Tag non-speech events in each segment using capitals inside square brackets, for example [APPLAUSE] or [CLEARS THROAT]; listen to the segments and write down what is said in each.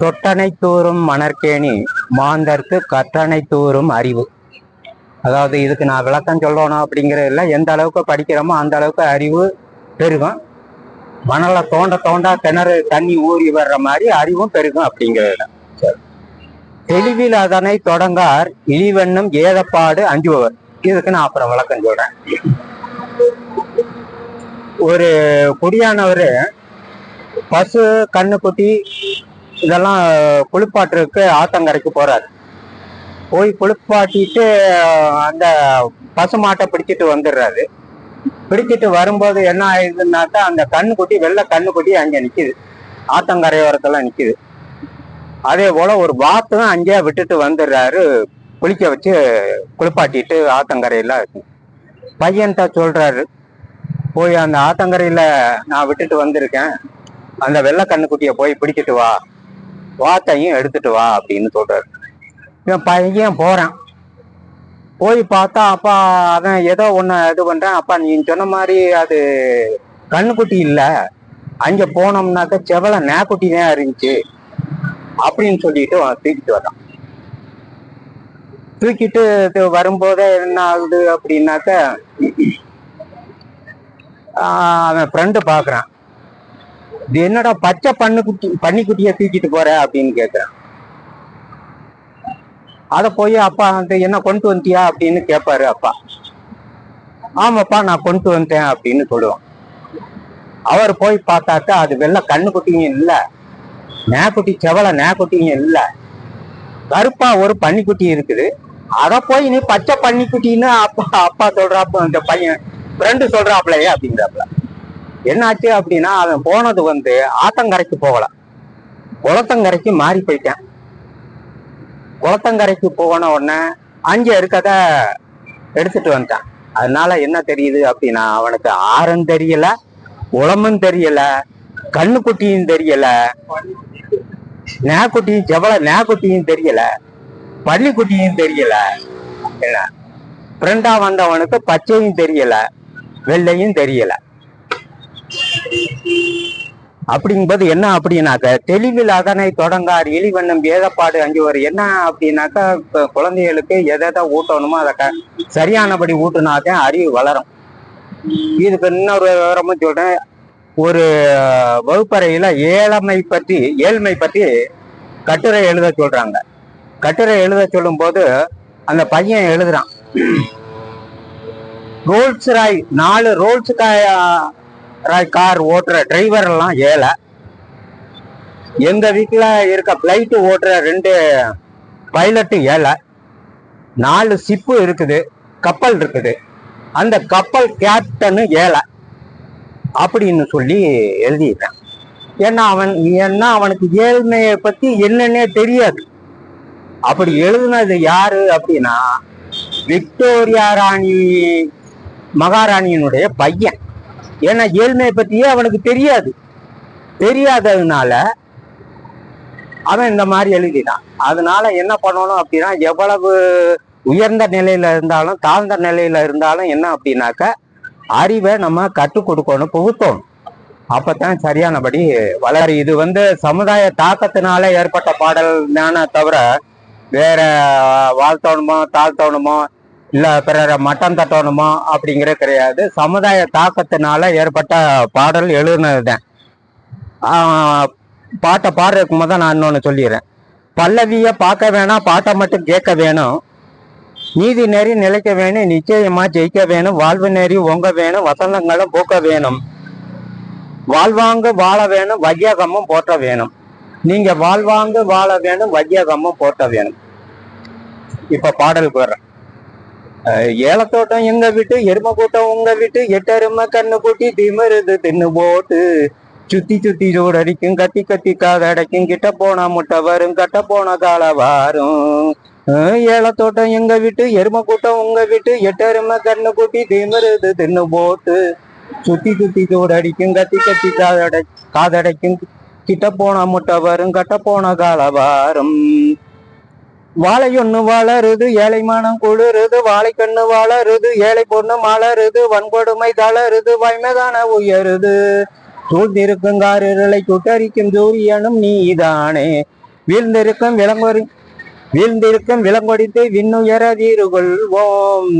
தொட்டனை தூறும் மணற்கேணி மாந்தர்க்கு கற்றனை தூறும் அறிவு. அதாவது இதுக்கு நான் விளக்கம் சொல்லணும் அப்படிங்கறதுல எந்த அளவுக்கு படிக்கிறோமோ அந்த அளவுக்கு அறிவு பெருகும். மணலை தோண்ட தோண்டா கிணறு தண்ணி ஊறி வர்ற மாதிரி அறிவும் பெருகும் அப்படிங்கிறது தெளிவில் அதனை தொடங்கார் இழிவெண்ணும் ஏதப்பாடு அஞ்சுபவர். இதுக்கு நான் அப்புறம் விளக்கம் சொல்றேன். ஒரு குடியானவர் பசு கண்ணுக்குட்டி இதெல்லாம் குளிப்பாட்டுறதுக்கு ஆத்தங்கரைக்கு போறாரு. போய் குளிப்பாட்டிட்டு அந்த பசு மாட்டை பிடிச்சிட்டு வந்துடுறாரு. பிடிச்சிட்டு வரும்போது என்ன ஆயிடுதுன்னாக்கா அந்த கண்ணுக்குட்டி வெள்ளை கண்ணுக்குட்டி அங்கே நிற்கிது ஆத்தங்கரையோரத்தெல்லாம் நிற்கிது அதே போல ஒரு வாத்தும் அங்கேயே விட்டுட்டு வந்துடுறாரு. குளிக்க வச்சு குளிப்பாட்டிட்டு ஆத்தங்கரையில பையன்கிட்ட சொல்றாரு போய் அந்த ஆத்தங்கரையில நான் விட்டுட்டு வந்திருக்கேன். அந்த வெள்ளை கண்ணுக்குட்டியை போய் பிடிச்சிட்டு வா. வாத்தையும் எடுத்துட்டு வா அப்படின்னு சொல்றாரு. இவன் பையன் போறான். போய் பார்த்தா அப்பா அவன் ஏதோ ஒன்று இது பண்றான். அப்பா நீ சொன்ன மாதிரி அது கண்ணுக்குட்டி இல்லை. அங்கே போனோம்னாக்க செவல நேக்குட்டி தான் இருந்துச்சு. அப்படின்னு சொல்லிட்டு அவன் தூக்கிட்டு வரான் தூக்கிட்டு இது வரும்போதே என்ன ஆகுது அப்படின்னாக்க அவன் ஃப்ரெண்டு பார்க்குறான். இது என்னடா பச்சை பண்ணுக்குட்டி குட்டியை தூக்கிட்டு போற அப்படின்னு கேக்குறான். அத போய் அப்பா வந்து என்ன கொண்டு வந்துட்டியா அப்படின்னு கேட்பாரு அப்பா. ஆமாப்பா நான் கொண்டு வந்துட்டேன் அப்படின்னு சொல்லுவான். அவர் போய் பார்த்தாக்கா அது வெள்ள கண்ணு குட்டிங்க இல்ல. நேக்குட்டி செவல நேக்குட்டிங்க இல்ல. கருப்பா ஒரு பன்னிக்குட்டி இருக்குது. அத போய் நீ பச்சை பன்னிக்குட்டின்னு அப்பா அப்பா சொல்றாப்ப இந்த பையன் ஃப்ரெண்டு சொல்றாப்லையே அப்படிங்கிறாப்ல என்னாச்சு அப்படின்னா அவன் போனது வந்து ஆத்தங்கரைக்கு போகல. குளத்தங்கரைக்கு மாறி போயிட்டான். குளத்தங்கரைக்கு போன உடனே அங்கே இருக்கத எடுத்துட்டு வந்துட்டான். அதனால என்ன தெரியுது அப்படின்னா அவனுக்கு ஆரம் தெரியல உளமும் தெரியல கண்ணுக்குட்டியும் தெரியல நேக்குட்டியும் செவல நேக்குட்டியும் தெரியல பள்ளிக்குட்டியும் தெரியல என்ன? ஃப்ரெண்டா வந்தவனுக்கு பச்சையும் தெரியல வெள்ளையும் தெரியல. அப்படிங்கும்போது என்ன அப்படின்னாக்க தெளிவில் அதனை தொடங்கார் இழிவண்ணம் ஏதப்பாடு அஞ்சுவர். என்ன அப்படின்னாக்கா இப்போ குழந்தைகளுக்கு எதை ஊட்டணுமோ அதை சரியானபடி ஊட்டினாதான் அறிவு வளரும். இதுக்கு இன்னொரு விவரமும் சொல்றேன். ஒரு வகுப்பறையில ஏழமை பற்றி ஏழ்மை பற்றி கட்டுரை எழுத சொல்றாங்க. கட்டுரை எழுத சொல்லும் போது அந்த பையன் எழுதுறான். [CLEARS THROAT] ரோல்ஸ் ராய் நாலு ரோல்ஸ் ராய் கார் ஓட்டுற டிரைவர் எல்லாம் ஏழை. எங்க வீட்டில் இருக்க ஃப்ளைட்டு ஓட்டுற ரெண்டு பைலட்டு ஏழை. நாலு சிப்பு இருக்குது கப்பல் இருக்குது. அந்த கப்பல் கேப்டனு ஏழை. அப்படின்னு சொல்லி எழுதியிருக்கான். ஏன்னா அவன் ஏன்னா அவனுக்கு ஏழ்மையை பத்தி என்னன்னே தெரியாது. அப்படி எழுதுனது யாரு அப்படின்னா விக்டோரியா ராணி மகாராணியினுடைய பையன். ஏன்னா ஏழ்மையை பற்றியே அவனுக்கு தெரியாது. தெரியாததுனால அவன் இந்த மாதிரி எழுதினான். அதனால என்ன பண்ணணும் அப்படின்னா எவ்வளவு உயர்ந்த நிலையில இருந்தாலும் தாழ்ந்த நிலையில இருந்தாலும் என்ன அப்படின்னாக்க அறிவை நம்ம கற்றுக் கொடுக்கணும் புகுத்தணும். அப்பதான் சரியானபடி வளர இது வந்து சமுதாய தாக்கத்தினால ஏற்பட்ட பாடல் தானே தவிர வேற வாழ்த்தோணுமோ தாழ்த்தோணுமோ இல்ல பிறரை மட்டம் தட்டணுமா அப்படிங்கிறது கிடையாது. சமுதாய தாக்கத்தினால ஏற்பட்ட பாடல் எழுதுனதுதான். பாட்டை பாடுறதுக்கு தான் நான் இன்னொன்று சொல்லிடுறேன். பல்லவிய பார்க்க வேணாம் பாட்டை மட்டும் கேட்க வேணும். நீதி நெறி நிலைக்க வேணும் நிச்சயமா ஜெயிக்க வேணும். வாழ்வு நெறி ஒங்க வேணும் வசந்தங்களும் போக்க வேணும். வாழ்வாங்க வாழ வேணும் வையகமும் போற்ற வேணும். நீங்க வாழ்வாங்க வாழ வேணும் வையகமும் போற்ற வேணும். இப்ப பாடலுக்கு வர்றேன் ஏலத்தோட்டம் எங்க வீட்டு எருமை கூட்டம் உங்க வீட்டு எட்டருமை கண்ணு கூட்டி திமருது தின்னு போட்டு. சுத்தி சுத்தி ஜோடு அடிக்கும் கத்தி கத்தி காதடைக்கும் கிட்ட போனா முட்டை வரும் கட்ட போன கால வாரும். ஏலத்தோட்டம் எங்க வீட்டு எருமை கூட்டம் உங்க வீட்டு எட்டெருமை கண்ணு கூட்டி திமருது தின்னு போட்டு. சுத்தி சுத்தி ஜோடு அடிக்கும் கத்தி கத்தி காதடை காதடைக்கும் கிட்ட போனா முட்டை வரும் கட்ட போன கால வாரும். வாழை ஒண்ணு வளருது ஏழை மானம் குளிருது வாழைக்கண்ணு வளருது ஏழை பொண்ணு மலருது வன்கொடுமை தளருது வாய்மைதான உயருது. சூழ்ந்திருக்கும் காரிருளை சுட்டரிக்கும் சூரியனும் நீதானே. வீழ்ந்திருக்கும் விளங்கொரி வீழ்ந்திருக்கும் விலங்கொடித்து விண்ணுயர கொள்வோம்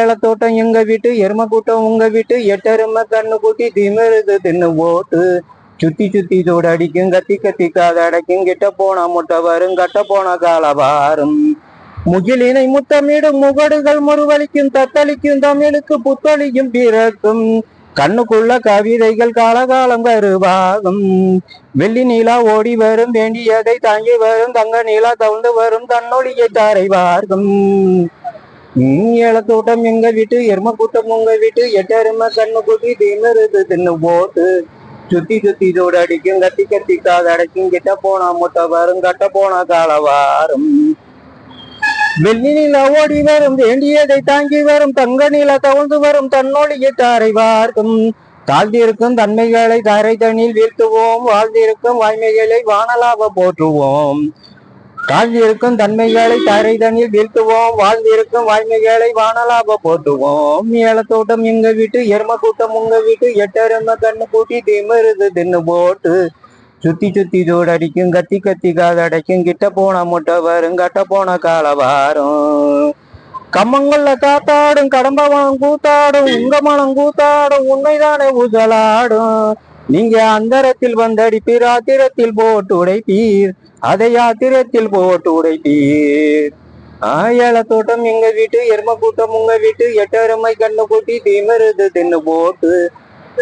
ஏலத்தோட்டம் எங்க வீட்டு எரும கூட்டம் உங்க வீட்டு எட்டெரும கண்ணு கூட்டி திமிருது தின்னு ஓட்டு. சுத்தி சுத்தி சூடு அடிக்கும் கத்தி கத்தி காதடைக்கும் கிட்ட போன முட்டை வரும் கட்ட போன கால வாரும் முகிலினை முத்தமிடும் முகடுகள் முருவலிக்கும் தத்தளிக்கும் தமிழுக்கு புத்தளிக்கும் பிறக்கும் கண்ணுக்குள்ள கவிதைகள் காலகாலம் கருவாகும் வெள்ளி நீலா ஓடி வரும் வேண்டியதை தாங்கி வரும் தங்க நீலா தவுந்து வரும் தன்னொழியை தாரை ஏழத்தோட்டம் எங்க வீட்டு எரும கூட்டம் உங்க வீட்டு எட்டெரும கண்ணு குட்டி திமிருது தின்னு போட்டு சுத்தி சுத்தி சூடடிக்கும் அடிக்கும் கத்தி கத்தி காது கிட்ட போனா முட்டை வரும் கட்ட போனா கால வாரும். வெள்ளி நில ஓடி வரும் வேண்டியதை தாங்கி வரும் தங்க நில தவழ்ந்து வரும் தன்னொழியை தாரை வார்க்கும். தாழ்ந்திருக்கும் தன்மைகளை தரை தண்ணில் வீழ்த்துவோம் வாழ்ந்திருக்கும் வாய்மைகளை வானலாக போற்றுவோம். தாழ்ந்திருக்கும் தன்மைகளை தரை தண்ணில் வீழ்த்துவோம் வாழ்ந்திருக்கும் வாய்மைகளை வானலாக மேல தோட்டம் எங்க வீட்டு எரும கூட்டம் உங்க வீட்டு எட்டரும கண்ணு கூட்டி திமிருது தின்னு போட்டு. சுத்தி சுத்தி ஜோடு அடிக்கும் கத்தி கத்தி காது அடைக்கும் கிட்ட போன முட்டை வரும் கட்ட போன கால வாரும். கம்மங்கள்ல காத்தாடும் கடம்பவனம் கூத்தாடும் உங்க மனம் கூத்தாடும் உண்மைதானே ஊசலாடும். நீங்க அந்தரத்தில் வந்தடிப்பீர் ஆத்திரத்தில் போட்டு உடைப்பீர் அதை ஆத்திரத்தில் போட்டு உடைப்பீர் ஆயல தோட்டம் எங்க வீட்டு எரும கூட்டம் உங்க வீட்டு எட்டெருமை கண்ணு கூட்டி திமருது தின்னு போட்டு.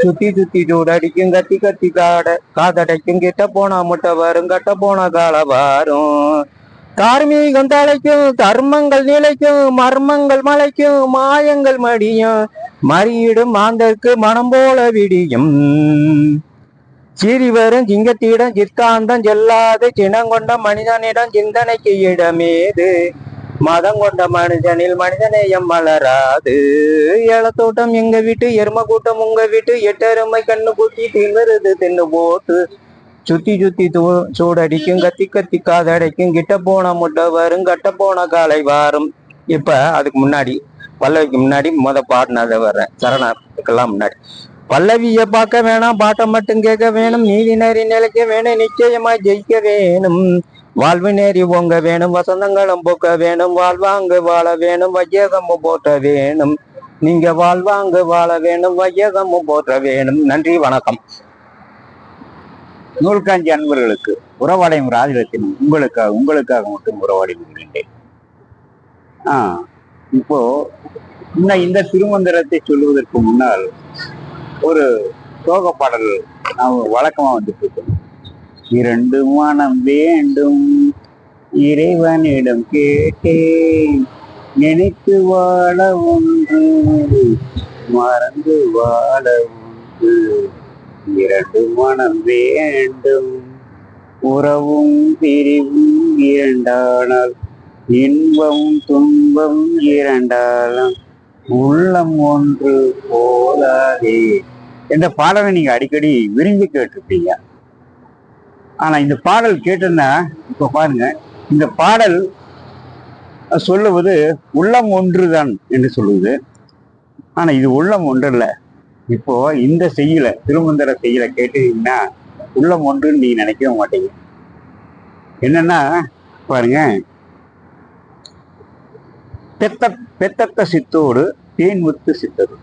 சுத்தி சுத்தி சூடு அடிக்கும் கத்தி கத்தி காட காதடைக்கும் கிட்ட போனா முட்டை வரும் கட்ட போன கால வரும். கார்மீகம் தலைக்கும் தர்மங்கள் நிலைக்கும் மர்மங்கள் மலைக்கும் மாயங்கள் மடியும் மறியிடும் மாந்தருக்கு மனம் போல விடியும். சிறிவரும் சிங்கத்திடம் சித்தாந்தம் செல்லாது சினங்கொண்ட மனிதனிடம் சிந்தனைக்கு இடமேது. மதம் கொண்ட மனுஷனில் மனிதநேயம் மலராது. ஏலத்தோட்டம் எங்க வீட்டு எரும கூட்டம் உங்க வீட்டு எட்டெருமை கண்ணு குத்தி திமிருது தின்னு போட்டு. சுத்தி சுத்தி தூ சூடடிக்கும் கத்தி கத்தி காதடைக்கும் கிட்ட போன முட்டை வரும் கட்ட போன காலை வாரும். இப்ப அதுக்கு முன்னாடி பல்லவிக்கு முன்னாடி முத பாடினதை வர்றேன். சரணத்துக்கெல்லாம் முன்னாடி. பல்லவிய பார்க்க வேணாம் பாட்டை மட்டும் கேட்க வேணும் நீதி நெறி நிலைக்க வேணும் நிச்சயமா ஜெயிக்க வேணும். வாழ்வு நேரி பொங்க வேணும் வசந்தங்களும் போக்க வேணும் வாழ்வாங்கு வாழ வேணும் வையகமும் போற்ற வேணும். நீங்க வாழ்வாங்கு வாழ வேணும் வையகமும் போற்ற வேணும். நன்றி வணக்கம். நூல்காஞ்சி அன்பர்களுக்கு உறவாடையும் ராஜரத்தினம் உங்களுக்காக உங்களுக்காக மட்டும் உறவாடி கொள்கின்றேன் ஆ இப்போ இன்னும் இந்த திருமந்திரத்தை சொல்லுவதற்கு முன்னால் ஒரு சோக பாடல் நாம் வழக்கமா வந்துட்டு இருக்கோம் இரண்டு மனம் வேண்டும் இறைவனிடம் கேட்டேன். நினைத்து வாழ ஒன்று மறந்து வாழ ஒன்று. இரண்டு மனம் வேண்டும். உறவும் பிரிவும் இரண்டானால். இன்பம் துன்பம் இரண்டாலும். உள்ளம் ஒன்று போலாதே என்ற பாடலை நீங்க அடிக்கடி விரும்பி கேட்டிருப்பீங்க. ஆனா இந்த பாடல் கேட்டோன்னா இப்ப பாருங்க இந்த பாடல் சொல்லுவது உள்ளம் ஒன்றுதான் என்று சொல்லுவது. ஆனா இது உள்ளம் ஒன்று இல்ல இப்போ இந்த செய்யல திருமந்திர செய்யல கேட்டீங்கன்னா உள்ளம் ஒன்றுன்னு நீங்க நினைக்கவே மாட்டீங்க. என்னன்னா பாருங்க. பெத்த பெத்தத்த சித்தோடு தேன் முத்து சித்தது.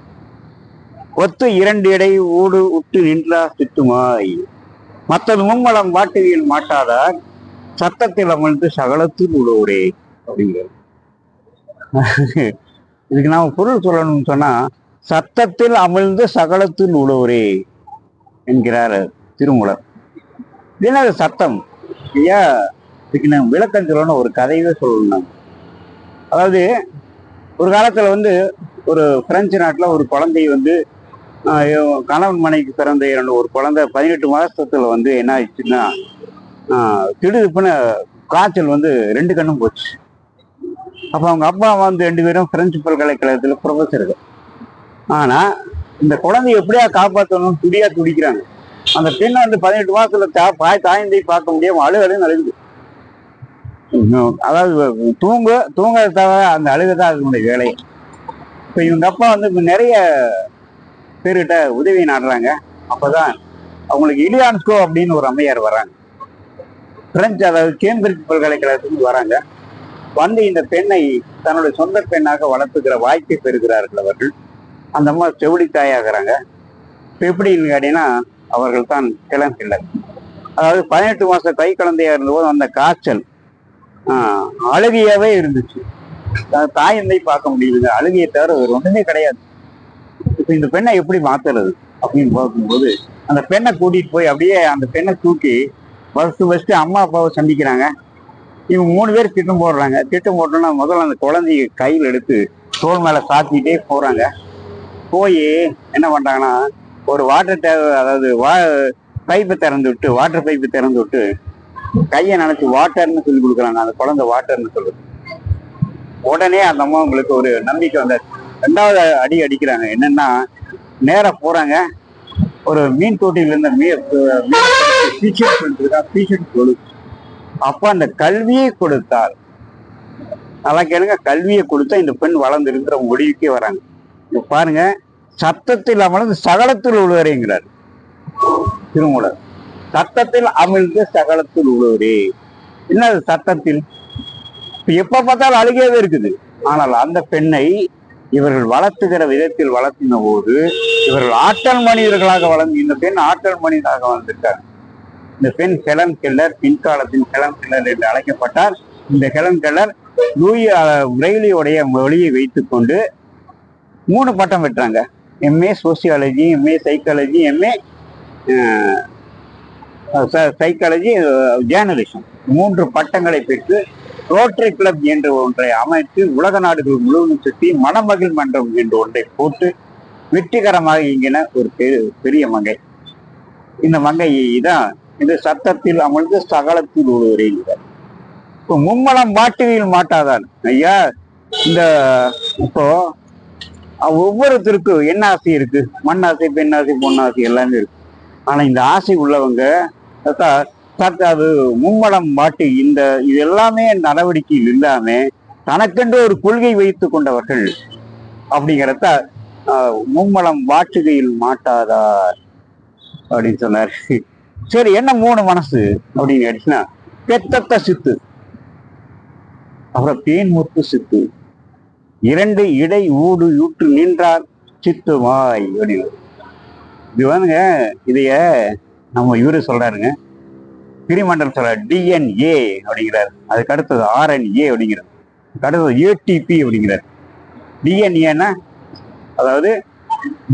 ஒத்து இரண்டு இடை ஊடு உட்டு நின்றா சித்துமாய் மற்ற மும்மலம் வாட்டுகையில் மாட்டாதார் சத்தத்தில் அமர்ந்து சகலத்தில் உழவுரே அப்படிங்கிறது. இதுக்கு நாம பொருள் சொல்லணும்னு சொன்னா சத்தத்தில் அமிழ்ந்து சகலத்தில் உழவுரே என்கிறார் திருமூலர். இது என்ன சத்தம்? ஐயா இதுக்கு நான் விளக்கம் சொல்லணும் ஒரு கதையவே சொல்லணும் அதாவது ஒரு காலத்தில் வந்து ஒரு பிரெஞ்சு நாட்டில் ஒரு குழந்தை வந்து கணவன் மனைவிக்கு பிறந்த இரண்டு ஒரு குழந்தை பதினெட்டு மாதத்தில் வந்து என்ன ஆயிடுச்சுன்னா திடுதுப்புன்னு காய்ச்சல் வந்து ரெண்டு கண்ணும் போச்சு. அப்போ அவங்க அப்பா வந்து ரெண்டு பேரும் பிரெஞ்சு பல்கலைக்கழகத்தில் ப்ரொஃபஸர்கள் ஆனா இந்த குழந்தைய எப்படியா காப்பாற்றணும் துடியா துடிக்கிறாங்க. அந்த பெண் வந்து பதினெட்டு மாசத்துல தா- தாய் தாயந்தை பார்க்க முடியாம அழு அழுகுது. அதாவது தூங்க தூங்க தவிர அந்த அழுகதான் அதனுடைய வேலை. இப்போ இவங்க அப்பா வந்து நிறைய பேர்கிட்ட உதவி நாடுறாங்க. அப்போதான் அவங்களுக்கு இலியான்ஸ்கோ அப்படின்னு ஒரு அம்மையார் வராங்க. பிரெஞ்சு அதாவது கேம்பிரிட்ஜ் பல்கலைக்கழகத்துக்கு வராங்க. வந்து இந்த பெண்ணை தன்னுடைய சொந்த பெண்ணாக வளர்த்துக்கிற வாய்ப்பை பெறுகிறார்கள் அவர்கள். அந்த அம்மா செவிலி தாயாகிறாங்க. இப்போ எப்படின்னு கேட்டீங்கன்னா அவர்கள் தான் கிளம்பினர் அதாவது பதினெட்டு மாதம் கை குழந்தையாக இருந்தபோது அந்த காய்ச்சல். அழுகையாகவே இருந்துச்சு. தாயந்தை பார்க்க முடியுதுங்க அழுகையை தவிர வேறு ஒன்றுமே கிடையாது. இப்போ இந்த பெண்ணை எப்படி மாத்துறது அப்படின்னு பார்க்கும்போது அந்த பெண்ணை கூட்டிட்டு போய் அப்படியே அந்த பெண்ணை தூக்கி ஃபர்ஸ்ட் ஃபர்ஸ்ட் அம்மா அப்பாவை சந்திக்கிறாங்க. இவங்க மூணு பேர் திட்டம் போடுறாங்க. திட்டம் போட்டோன்னா முதல்ல அந்த குழந்தைய கையில் எடுத்து தோல் மேலே சாத்திட்டே போகிறாங்க போய் என்ன பண்றாங்கன்னா ஒரு வாட்டர் டே அதாவது வா பைப்பை திறந்து விட்டு வாட்டர் பைப்பை திறந்து விட்டு கையை நினைச்சு வாட்டர்னு சொல்லி கொடுக்குறாங்க. அந்த குழந்தை வாட்டர்னு சொல்லுது உடனே அந்த அம்மா உங்களுக்கு ஒரு நம்பிக்கை வந்த ரெண்டாவது அடி அடிக்கிறாங்க. என்னன்னா நேராக போறாங்க. ஒரு மீன் தொட்டிலிருந்து இருந்த மீ கொடு அப்போ அந்த கல்வியை கொடுத்தார் நல்லா கேளுங்க கல்வியை கொடுத்தா இந்த பெண் வளர்ந்து இருக்கிற முடிவுக்கே வராங்க. பாருங்க சத்தத்தில் அமர்ந்து சகலத்தில் உழுவரேங்கிறார் திருமூலர். சத்தத்தில் அமிழ்ந்து சகலத்தில் உழுவரே என்ன சத்தத்தில்? இப்போ எப்ப பார்த்தாலும் அழுகையாவே இருக்குது. ஆனால் அந்த பெண்ணை இவர்கள் வளர்த்துகிற விதத்தில் வளர்த்தின போது இவர்கள் ஆற்றல் மனிதர்களாக வளர்ந்து இந்த பெண் ஆற்றல் மனிதராக வளர்ந்துட்டார் இந்த பெண் ஹெலன் கெல்லர் பின்காலத்தின் ஹெலன் கெல்லர் என்று அழைக்கப்பட்டார். இந்த ஹெலன் கெல்லர் லூயி பிரெய்லியோடைய மொழியை வைத்துக்கொண்டு மூணு பட்டம் பெற்றாங்க MA sociology MA psychology MA psychology journalism மூன்று பட்டங்களை பெற்று ரோட்டரி கிளப் என்ற ஒன்றை அமைத்து உலக நாடுகள் முழுவதும் சுற்றி மணமகிழ் மன்றம் என்று ஒன்றை போட்டு வெற்றிகரமாக இயங்கின ஒரு பெரிய மங்கை. இந்த மங்கை தான் இந்த சத்தத்தில் அமர்ந்து சகலத்தில் ஒருவரே இப்போ மும்மலம் மாட்டுகையில் மாட்டாதான். ஐயா இந்த இப்போ ஒவ்வொருத்தருக்கும் என்ன ஆசை இருக்கு மண் ஆசை பெண் ஆசை பொன் ஆசை எல்லாமே இருக்கு. ஆனா இந்த ஆசை உள்ளவங்க அதான் அது மும்மலம் மாட்டு இந்த இது எல்லாமே நடவடிக்கையில் இல்லாம தனக்கென்று ஒரு கொள்கை வைத்து கொண்டவர்கள் அப்படிங்கிறத மும்மலம் வாட்டுகையில் மாட்டாதார் அப்படின்னு சொன்னார். சரி என்ன மூணு மனசு அப்படின்னு கேட்டுச்சுன்னா பெத்தத்த சித்து. அப்புறம் தேன்முத்து சித்து. இரண்டு இடை ஊடு யூட்டு நின்றார் சித்துமாய் அப்படின்னு. இது வந்துங்க இதைய நம்ம இவரு சொல்றாருங்க. பிரிமண்டல் சொல்ற டிஎன்ஏ அப்படிங்கிறார். அதுக்கு அடுத்தது ஆர்என்ஏ அப்படிங்கிறது அடுத்தது ஏடிபி அப்படிங்கிறார். டிஎன்ஏன்னா அதாவது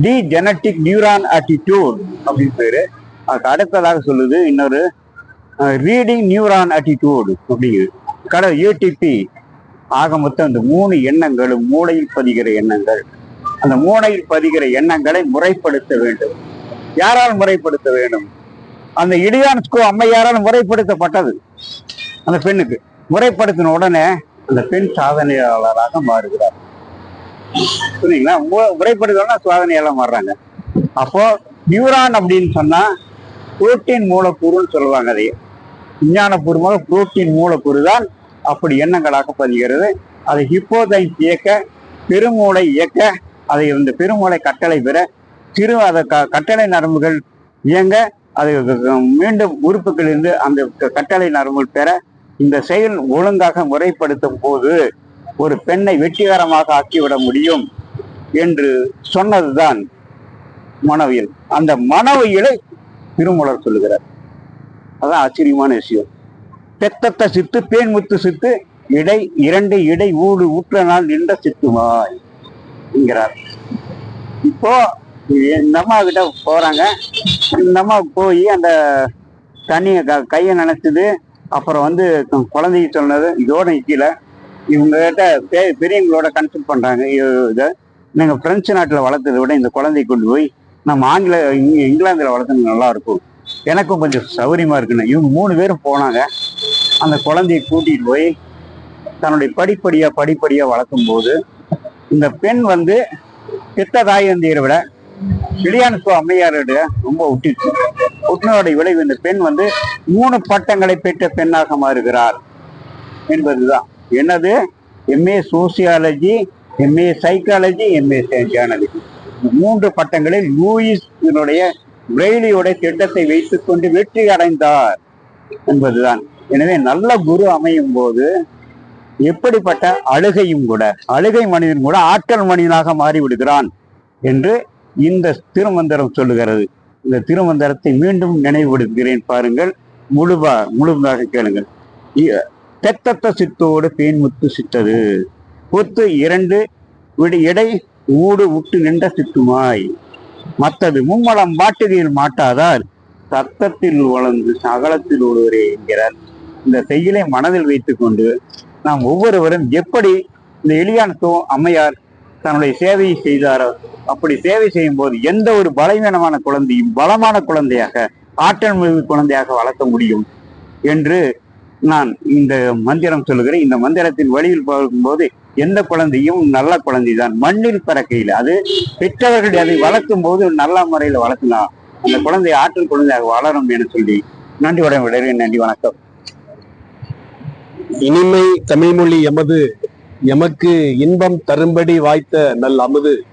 டி ஜெனட்டிக் நியூரான் ஆட்டிடியூட் அப்படின்னு பேரு. அதுக்கு அடுத்ததாக சொல்லுது இன்னொரு ரீடிங் நியூரான் ஆட்டிடியூடு அப்படிங்கிறது கடை ஏடிபி ஆக மொத்தம் இந்த மூணு எண்ணங்களும் மூளையில் பதிகிற எண்ணங்கள். அந்த மூளையில் பதிகிற எண்ணங்களை முறைப்படுத்த வேண்டும். யாரால் முறைப்படுத்த வேண்டும்? அந்த இடியான்ஸ்கோ அம்மையாரால் முறைப்படுத்தப்பட்டது. அந்த பெண்ணுக்கு. முறைப்படுத்தின உடனே அந்த பெண் சாதனையாளராக மாறுகிறார். புரியுங்களா மு- முறைப்படுத்தணும்னா சாதனையாளர் மாறுறாங்க. அப்போ நியூரான் அப்படின்னு சொன்னா புரோட்டீன் மூலக்கூறுன்னு சொல்லுவாங்க அதையே. விஞ்ஞானபூர்வமாக புரோட்டீன் மூலக்கூறு தான் அப்படி எண்ணங்களாக பதிகிறது. அதை ஹிப்போதைன்ஸ் இயக்க பெருமூளை இயக்க அதை இந்த பெருமூளை கட்டளை பெற சிறு அதை க கட்டளை நரம்புகள் இயங்க அது மீண்டும் உறுப்புகளிலிருந்து அந்த க- கட்டளை நரம்புகள் பெற இந்த செயல் ஒழுங்காக முறைப்படுத்தும் போது ஒரு பெண்ணை வெற்றிகரமாக ஆக்கிவிட முடியும் என்று சொன்னதுதான் மனவியல். அந்த மனவியலை திருமூலர் சொல்லுகிறார். அதான் ஆச்சரியமான விஷயம். பெத்தத்த சித்து பேன் முத்து சித்து இடை இரண்டு இடை ஊடு ஊற்ற நாள் நின்ற சித்துமாய் என்கிறார். இப்போ இந்த அம்மா கிட்ட போறாங்க. இந்த அம்மா போய் அந்த தண்ணியை க கையை நினைச்சது அப்புறம் வந்து குழந்தைக்கு சொன்னது இதோட கீழே இவங்க கிட்ட பெ பெரியவங்களோட கன்சல்ட் பண்றாங்க. இதை நீங்க பிரெஞ்சு நாட்டில் வளர்த்ததை விட இந்த குழந்தைய கொண்டு போய் நம்ம ஆங்கில இங்கிலாந்துல வளர்த்தது நல்லா இருக்கும். எனக்கும் கொஞ்சம் சௌகரியமா இருக்குன்னு. இவங்க மூணு பேரும் போனாங்க. அந்த குழந்தையை கூட்டிட்டு போய் தன்னுடைய படிப்படியா படிப்படியா வளர்க்கும் போது இந்த பெண் வந்து பித்த தாயந்தியரை விட இளியானுக்கு அம்மையாரோட ரொம்ப ஒட்டிச்சு ஒட்டினோட விளைவு இந்த பெண் வந்து மூணு பட்டங்களை பெற்ற பெண்ணாக மாறுகிறார் என்பதுதான். என்னது? MA sociology MA psychology MA journalism மூன்று பட்டங்களில் லூயிஸினுடைய இதனுடைய பிரெய்லியோட திட்டத்தை வைத்துக்கொண்டு வெற்றி அடைந்தார் என்பதுதான். எனவே நல்ல குரு அமையும் போது எப்படிப்பட்ட அழுகையும் கூட அழுகை மனிதன் கூட ஆற்றல் மனிதனாக மாறிவிடுகிறான் என்று இந்த திருமந்திரம் சொல்லுகிறது. இந்த திருமந்திரத்தை மீண்டும் நினைவுபடுத்துகிறேன் பாருங்கள். முழுவா முழுதாக கேளுங்கள். இ- தெத்தத்த சித்தோடு பேன்முத்து சித்தது. பொத்து இரண்டு விடு எடை ஊடு உட்டு நின்ற சித்துமாய். மற்றது மும்மலம் மாட்டுகையில் மாட்டாதால் சத்தத்தில் வளர்ந்து சகலத்தில் ஒருவரே என்கிறார். இந்த செய்யலை மனதில் வைத்துக்கொண்டு நாம் ஒவ்வொருவரும் எப்படி இந்த எளியானத்தோ அம்மையார் தன்னுடைய சேவையை செய்தாரோ அப்படி சேவை செய்யும் போது எந்த ஒரு பலவீனமான குழந்தையும் பலமான குழந்தையாக ஆற்றல் மிகு குழந்தையாக வளர்க்க முடியும் என்று நான் இந்த மந்திரம் சொல்லுகிறேன். இந்த மந்திரத்தின் வழியில் பார்க்கும்போது எந்த குழந்தையும் நல்ல குழந்தை தான் மண்ணில் பிறக்கையில் அது பெற்றவர்கள் அதை வளர்க்கும் போது நல்ல முறையில் வளர்க்கலாம். அந்த குழந்தை ஆற்றல் குழந்தையாக வளரும் என சொல்லி நன்றி உடன் விடுகிறேன் நன்றி வணக்கம். இனிமை தமிழ்மொழி எமது எமக்கு இன்பம் தரும்படி வாய்த்த நல் அமுது.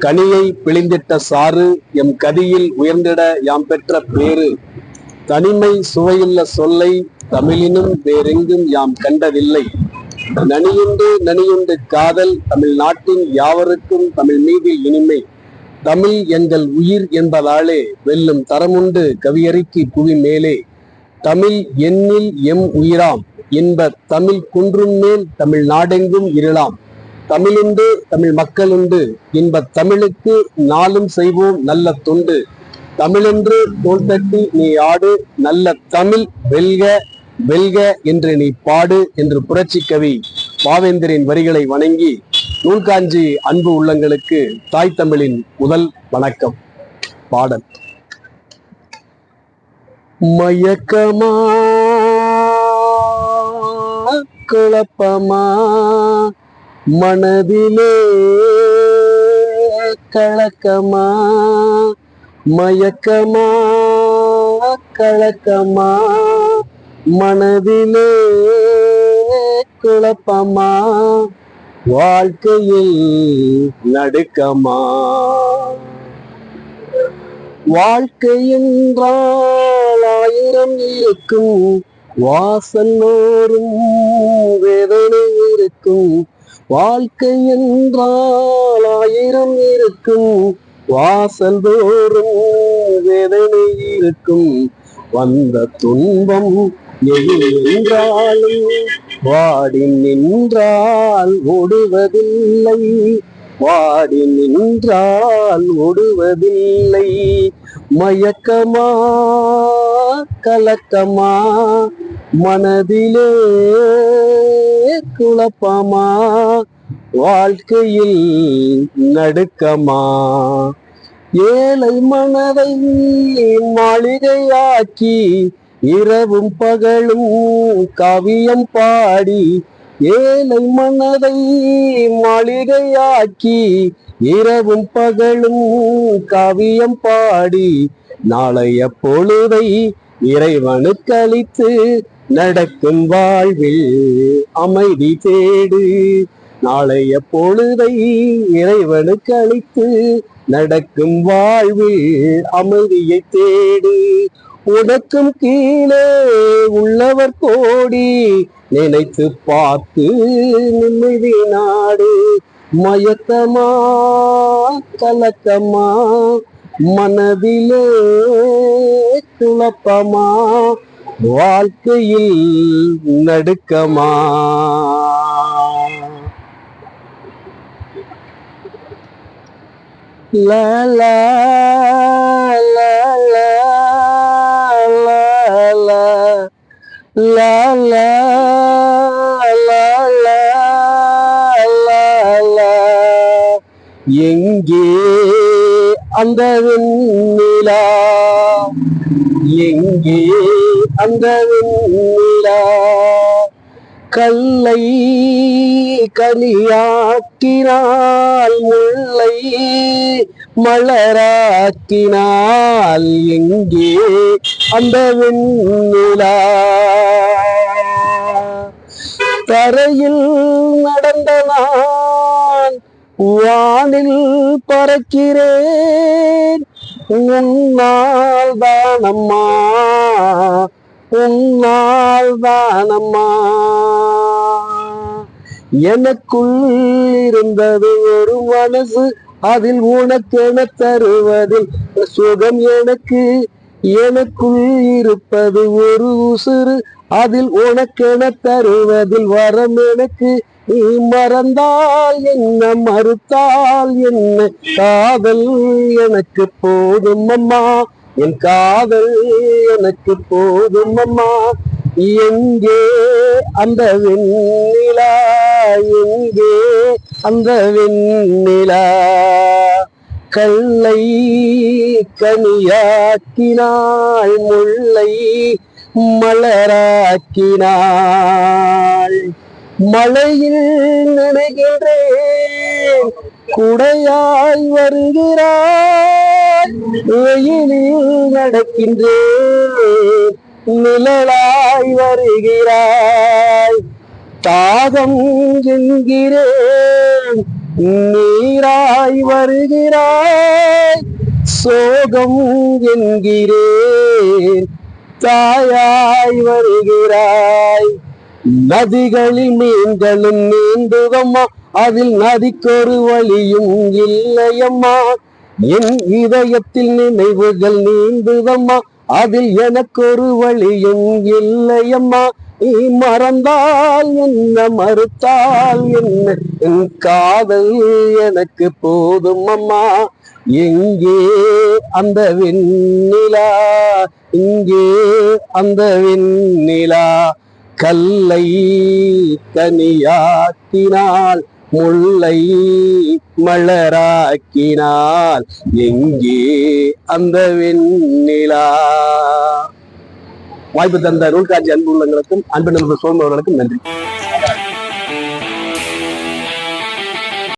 கனியை பிழிந்திட்ட சாறு எம் கதியில் உயர்ந்திட யாம் பெற்ற பேரு தனிமை சுவையுள்ள சொல்லை தமிழினும் வேறெங்கும் யாம் கண்டதில்லை. நனியுண்டு நனியுண்டு காதல் தமிழ் நாட்டின் யாவருக்கும் தமிழ் மீது இனிமை. தமிழ் எங்கள் உயிர் என்பதாலே வெல்லும் தரமுண்டு கவியறிக்கு புவி மேலே. தமிழ் எண்ணில் எம் உயிராம். இன்ப தமிழ் குன்றும் மேல் தமிழ் நாடெங்கும் இருளாம். தமிழுண்டு தமிழ் மக்கள் உண்டு இன்ப தமிழுக்கு நாளும் செய்வோம் நல்ல தொண்டு. தமிழென்று தோல் தட்டி நீ ஆடு நல்ல தமிழ் வெல்க வெல்க என்று நீ பாடு என்று புரட்சி கவி பாவேந்தரின் வரிகளை வணங்கி நூல்காஞ்சி அன்பு உள்ளங்களுக்கு தாய் தமிழின் முதல் வணக்கம். பாடல். மயக்கமா குழப்பமா? மனதிலே கலக்கமா? மயக்கமா? கலக்கமா? மனதிலே குழப்பமா? வாழ்க்கையில் நடுக்கமா? வாழ்க்கை என்றால் ஆயிரம் இருக்கும். வாசல்லோறும் வேதனை இருக்கும். வாழ்க்கை என்றால் ஆயிரம் இருக்கும். வாசல் தோறும் வேதனை இருக்கும். வந்த துன்பம் எது என்றாலும் வாடி நின்றால் ஓடுவதில்லை. வாடி நின்றால் ஓடுவதில்லை. மயக்கமா கலக்கமா மனதிலே குழப்பமா? வாழ்க்கையில் நடுக்கமா? ஏழை மனதை மாளிகையாக்கி இரவும் பகலும் கவியம் பாடி ஏழை மனதை மாளிகையாக்கி இரவும் பகலும் கவியம் பாடி நாளைய பொழுதை இறைவனுக்களித்து நடக்கும் வாழ்வில் அமைதி தேடு. நாளைய பொழுதை இறைவனுக்கு அளித்து நடக்கும் வாழ்வில் அமைதியை தேடு. உனக்கும் கீழே உள்ளவர் கோடி நினைத்து பார்த்து நிம்மதி நாடு மயக்கமா கலக்கமா மனதிலே குழப்பமா வாழ்க்கையில் நடுக்கமா? லலா எங்கே அந்த வெண்ணிலா? எங்கே அந்த வெண்ணிலா கல்லை கனியாக்கினாள் முல்லை மலராக்கினால் எங்கே அந்த வெண்ணிலா தரையில் நடந்த நான் வானில் பறக்கிறேன். உன்னால் தானம்மா உன்னால் தானம்மா எனக்குள் இருந்தது ஒரு மனசு அதில் உனக்கென தருவதில் சுகம் எனக்கு. எனக்குள் இருப்பது ஒரு உசுறு அதில் உனக்கென தருவதில் வரம் எனக்கு. நீ மறந்தால் என்ன மறுத்தால் என்ன? காதல் எனக்கு போதும் அம்மா. என் காதல் எனக்கு போதும் அம்மா. எங்கே அந்த வெண்ணிலா? எங்கே அந்த வெண்ணிலா? கல்லை கனியாக்கினாள் முல்லை மலராக்கினாள். மழையில் நினைகின்றேன் குடையாய் வருகிறாய். வெயிலில் நடக்கின்றேன். நிழலாய் வருகிறாய். தாகம் என்கிறேன். நீராய் வருகிறாய். சோகம் என்கிறேன். தாயாய் வருகிறாய். நதிகளில் மீன்களும் நீந்துதம்மா அதில் நதிக்கொரு வழியும் இல்லையம்மா. என் இதயத்தில் நினைவுகள் நீந்துதம்மா. அதில் எனக்கொரு வழியும் இல்லையம்மா. நீ மறந்தால் என்ன மறுத்தால் என்ன? என் காதல் எனக்கு போதும் அம்மா எங்கே அந்த வெண்ணிலா? இங்கே அந்த வெண்ணிலா? கல்லை கனியாக்கினாள் முல்லை மலராக்கினால் எங்கே அந்த வெண்ணிலா? வாய்ப்பு தந்த நூல்காட்சி அன்பு உள்ளங்களுக்கும் அன்பு நண்பர் சோழ்ந்தவர்களுக்கும் நன்றி.